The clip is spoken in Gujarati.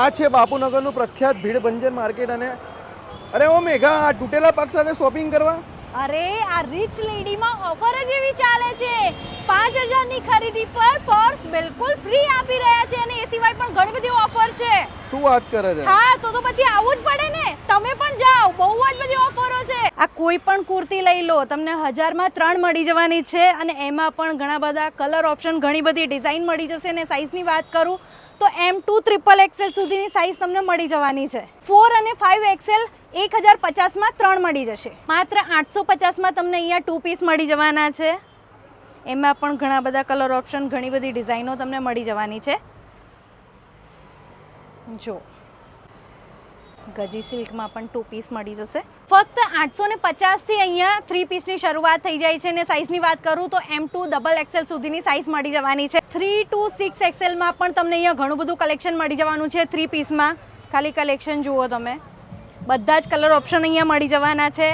આ છે બાપુનગરનું પ્રખ્યાત ભીડ બંજર માર્કેટ અને અરે ઓ મેઘા આ તૂટેલા પગ સાથે શોપિંગ કરવા? અરે આ રીચ લેડીમાં ઓફર જ એવી ચાલે છે. પાંચ હજારની ખરીદી પર પર્સ બિલકુલ ફ્રી આપી રહ્યા છે અને એ સિવાય પણ ઘણી બધી ઓફર છે. શું વાત કરે છે? હા તો તો પછી આવવું જ પડે ને? તમે પણ જાઓ બહુ જ બધી ઓફરો છે આ કોઈ પણ કુર્તી લઈ લો, તમને હજારમાં ત્રણ મળી જવાની છે અને એમાં પણ ઘણા બધા કલર ઓપ્શન ઘણી બધી ડિઝાઇન મળી જશે અને સાઇઝની વાત કરું, તો એમ ટુ ટ્રિપલ એક્સેલ સુધીની સાઇઝ તમને મળી જવાની છે. ફોર અને ફાઇવ એક્સેલ એક હજાર પચાસમાં ત્રણ મળી જશે. માત્ર આઠસો પચાસમાં તમને અહીંયા ટુ પીસ મળી જવાના છે. એમાં પણ ઘણા બધા કલર ઓપ્શન ઘણી બધી ડિઝાઇનો તમને મળી જવાની છે. જો. ગજી સિલ્કમાં પણ ટુ પીસ મળી જશે. ફક્ત આઠસો ને પચાસથી અહીંયા થ્રી પીસની શરૂઆત થઈ જાય છે અને સાઇઝની વાત કરું તો એમ ટુ ડબલ એક્સેલ સુધીની સાઇઝ મળી જવાની છે. થ્રી ટુ સિક્સ એક્સેલમાં પણ તમને અહીંયા ઘણું બધું કલેક્શન મળી જવાનું છે થ્રી પીસમાં ખાલી કલેક્શન જુઓ તમે. બધા જ કલર ઓપ્શન અહીંયા મળી જવાના છે.